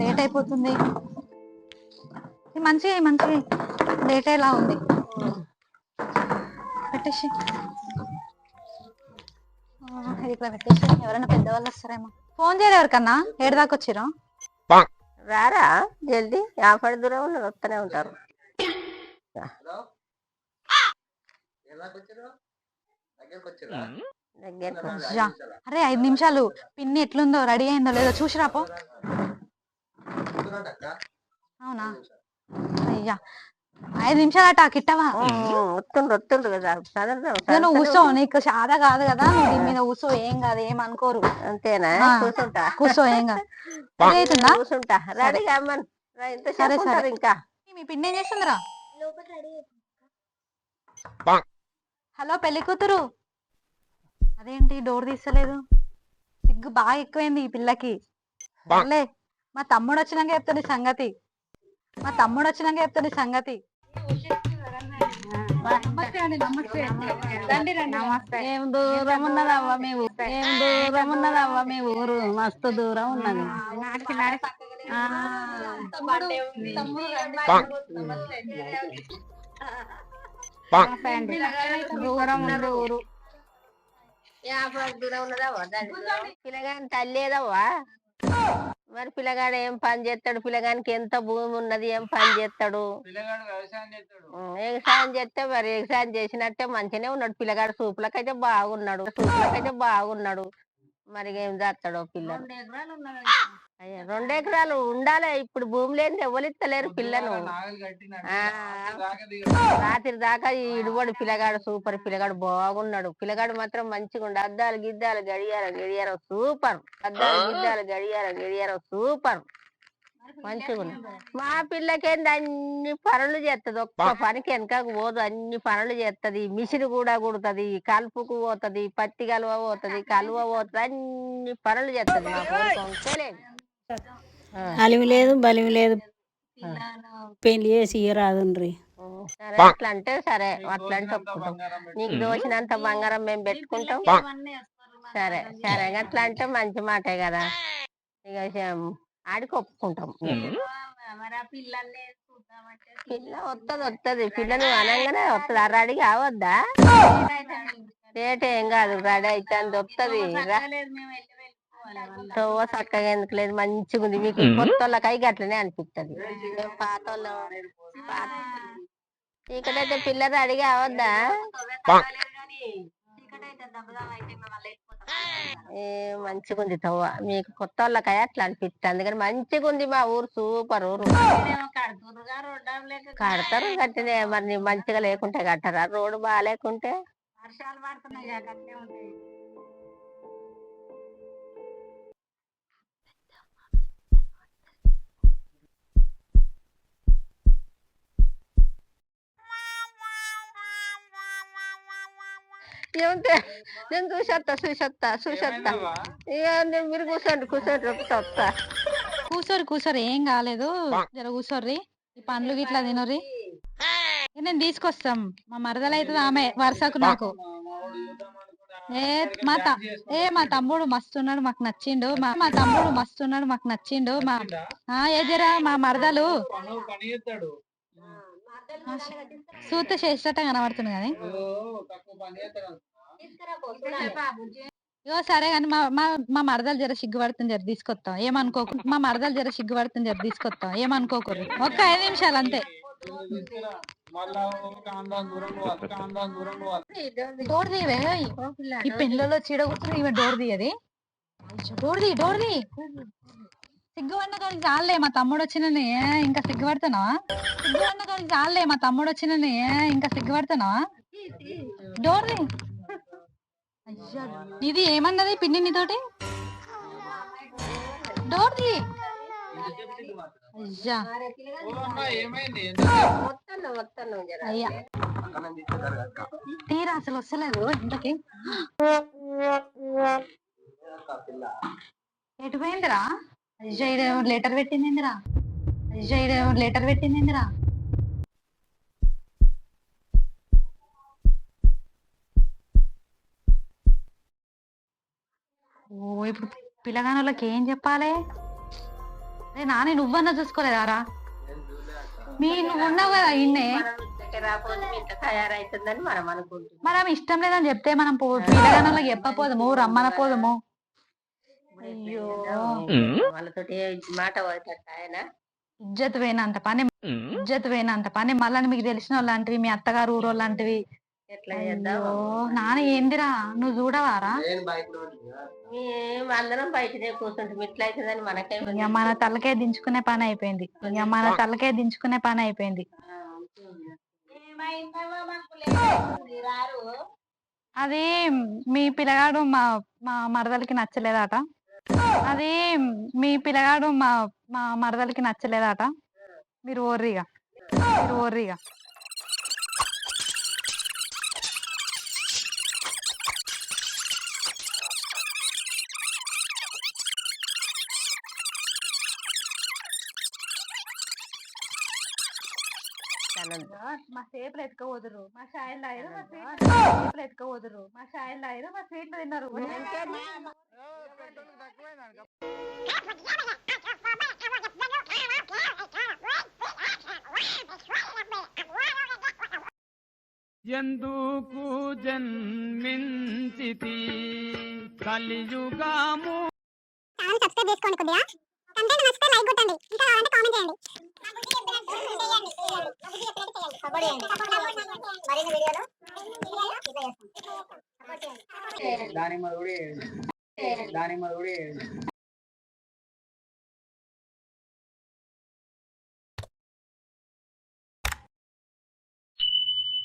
Late అయిపోతుంది. ఇది మంచిగా మంచిగా లేట్ అయ్యేలా ఉంది. పెట్టేసి. ఇది ఇక్కడ పెట్టేసి ఎవరైనా పెద్దవాళ్ళు వస్తారేమో. ఫోన్ చేయరు ఎవరికన్నా? ఏడు దాకా వచ్చిరా రారా జల్దీ. యాభై దూరం ఉన్నారు వస్తూనే ఉంటారు. అరే ఐదు నిమిషాలు. పిన్ని ఎట్లుందో రెడీ అయిందో లేదో చూసి రాపో అవునా? అయ్యా ఐదు నిమిషాలు అట కిట్టవా వస్తుండ్రు వస్తుండ్రు కదా నువ్వు. కూర్చో నీకు సాదా కాదు కదా నువ్వు దీని మీద కూర్చో ఏం కాదు ఏం అనుకోరు. అంతేనా. కూర్చుంటా. కూర్చో ఏం కాదు. రెడీ కూర్చుంటా అమ్మన్. ఇంత సరే, సరే. ఇంకా. మీ పిన్ని ఏం చేస్తుందిరా? హలో పెళ్ళి కూతురు. అదేంటి డోర్ తీస్తలేదు. సిగ్గు బాగా ఎక్కువైంది ఈ పిల్లకి. మా తమ్ముడు వచ్చినాక చెప్తాను ఈ సంగతి. మా తమ్ముడు వచ్చినాక చెప్తాను ఈ సంగతి ఏం దూరం ఉన్నదవ్వ మీ ఊరు? ఏం దూరం ఉన్నదవ్వ మీ ఊరు? మస్తు దూరం ఉన్నది. దూరం ఊరు. దూరం ఉన్నదవ్వ పిల్లగాని తల్లి ఏదవ్వా? మరి పిల్లగాడు ఏం పని చేస్తాడు? పిల్లగానికి ఎంత భూమి ఉన్నది? ఏం పని చేస్తాడు? వ్యవసాయం చేస్తే మరి వ్యవసాయం చేసినట్టే మంచిగానే ఉన్నాడు. పిల్లగాడు సూపులకైతే బాగున్నాడు. సూపులకైతే బాగున్నాడు. మరి ఏం చేస్తాడో పిల్లలు. అయ్యా, రెండు ఎకరాలు ఉండాలి. ఇప్పుడు భూమి లేని ఎవరిస్తలేరు పిల్లను. ఆ, రాత్రి దాకా ఈ ఇడుబడి పిల్లగాడు సూపర్ పిల్లగాడు బాగున్నాడు. పిల్లగాడు మాత్రం మంచిగా ఉండు. అద్దాలు గిద్దాలు గడియారం గడియారం సూపర్. అద్దాలు గిద్దాలు గడియారం గడియారం సూపర్. మంచిగా మా పిల్లకేంది అన్ని పనులు చేస్తది ఒక్క పనికి వెనకకు పోదు. అన్ని పనులు చేస్తది మిషన్ కూడా కుడుతుంది. కలుపుకు పోతది. పత్తి కలువ పోతది. కలువ పోతది. అన్ని పనులు చేస్తది మా కొడుకు. అలివి లేదు బలివి లేదు. పెళ్ళి చేసి రాదుండ్రి. సరే అట్లా అంటే సరే. అట్లా అంటే ఒప్పుకుంటాం. నీకు దోచినంత బంగారం మేము పెట్టుకుంటాం. సరే సరే. అట్లా అంటే మంచి మాటే కదా. ఇక ఆడికి ఒప్పుకుంటాం పిల్ల వస్తుంది వస్తుంది పిల్ల నువ్వు అనగానే వస్తుంది ఆ రెడీ కావద్దా? రేట్ ఏం కాదు రెడీ అయితే వస్తుంది తోవ చక్కగా ఎందుకు లేదు మంచిగా ఉంది మీకు కొత్త వాళ్ళకై అట్లనే అనిపిస్తుంది పాత వాళ్ళు ఇక్కడైతే పిల్ల రెడీ కావద్దా? ఏ మంచిగా ఉంది తవ్వ. మీకు కొత్త వాళ్ళకై అట్లా అనిపిస్తుంది అందుకని మంచిగా ఉంది మా ఊరు సూపర్ ఊరు. కడతారు కట్టినే. మరి మంచిగా లేకుంటే కట్టరా? రోడ్డు బాగా లేకుంటే ఏమంటే నేను చూసేస్తా చూసేస్తా చూసేస్తా ఇక నేను మీరు కూర్చోండి కూర్చోండి వస్తా వస్తా కూర్చోరు కూర్చోరు ఏం కాలేదు. జర కూర్చోర్రి ఈ పండ్లు గిట్లా తినర్రి. నేను తీసుకొస్తాం. మా మరదలైతుంది ఆమె వరుసకు నాకు. ఏ మా త- ఏ మా తమ్ముడు మస్తున్నాడు మాకు నచ్చిండు. మా మా తమ్ముడు మస్తున్నాడు మాకు నచ్చిండు. మా ఆ ఏ జరా మా మరదలు. సూత చేసేట కనబడుతుంది కానీ ఇగో సరే కానీ మా మా మా మరదలు జర సిగ్గుపడుతుంది జర తీసుకొస్తాం ఏమనుకోకు. మా మరదలు జర సిగ్గుపడుతుంది జర తీసుకొస్తాం ఏమనుకోకూరు ఒక్క ఐదు నిమిషాలు అంతే. డోర్ తీయవే ఈ పెళ్ళలో చీడ కూర్చుని ఈమె డోర్ తీయది డోర్ తీ డోర్ తీ సిగ్గుపడిన కానీ చాలే మా తమ్ముడు వచ్చినని ఇంకా సిగ్గుపడుతున్నావా? సిగ్గుపడిన కానీ చాలే మా తమ్ముడు వచ్చిననే ఇంకా సిగ్గుపడుతున్నావా? డోర్ అయ్యా, ఇది ఏమన్నది పిన్ని నీతోటి? డోర్ అయ్యా. అయ్యా. తీరా అసలు వస్తలేదు ఇంతకి. ఎటు పోయిందిరా? అయ్యా లెటర్ పెట్టిందిరా అయ్యా లెటర్ పెట్టిందిరా ఓ ఇప్పుడు పిల్లగాని వాళ్ళకి ఏం చెప్పాలి? అరే నాని నువ్వన్నా చూసుకోలేదారా? మీ నువ్వు ఉన్నావు కదా ఇన్నే? మనం ఇష్టం లేదని చెప్తే మనం పో పిల్లగానోళ్ళకి చెప్పపోదము రమ్మన పోదము అయ్యో! వాళ్ళతోటి మాట పోతాడు ఆయన? ఇజ్జత్ పోయినంత పని ఇజ్జత్ పోయినంత పని మళ్ళీ మీకు తెలిసిన వాళ్ళంటివి మీ అత్తగారు చేద్దాం అయ్యో! నాన్న ఏందిరా? నువ్వు చూడవారా? మేము అందరం బయటనే కూర్చుంటాం. ఇట్లా అవుతుందని మనకే ఇక మన తలకే దించుకునే పని అయిపోయింది. ఇక మన తలకే దించుకునే పని అయిపోయింది. అది మీ పిల్లగాడు మా మా మరదలకి నచ్చలేదట. అది మీ పిల్లగాడు మా మా మరదలకి నచ్చలేదట. మీరు ఓర్రిగా. మీరు ఓర్రిగా. మా సేపులు ఎత్తుకోవదురు మా షాయిల్ లాయరు మా సేపులు ఎత్తుకోవదురు మా షాయిల్ లాయరు మా స్వీట్లు తిన్నారు. ఎందుకు జన్మించితి? కలియుగాము. ఛానల్ సబ్స్క్రైబ్ చేసుకోండి కొద్దిగా. కంటెంట్ నచ్చితే లైక్ కొట్టండి. ఇంకా కావాలంటే కామెంట్ చేయండి. మరిన్ని వీడియోలు దానిమ్మ కూడా దానిమ్మ కూడా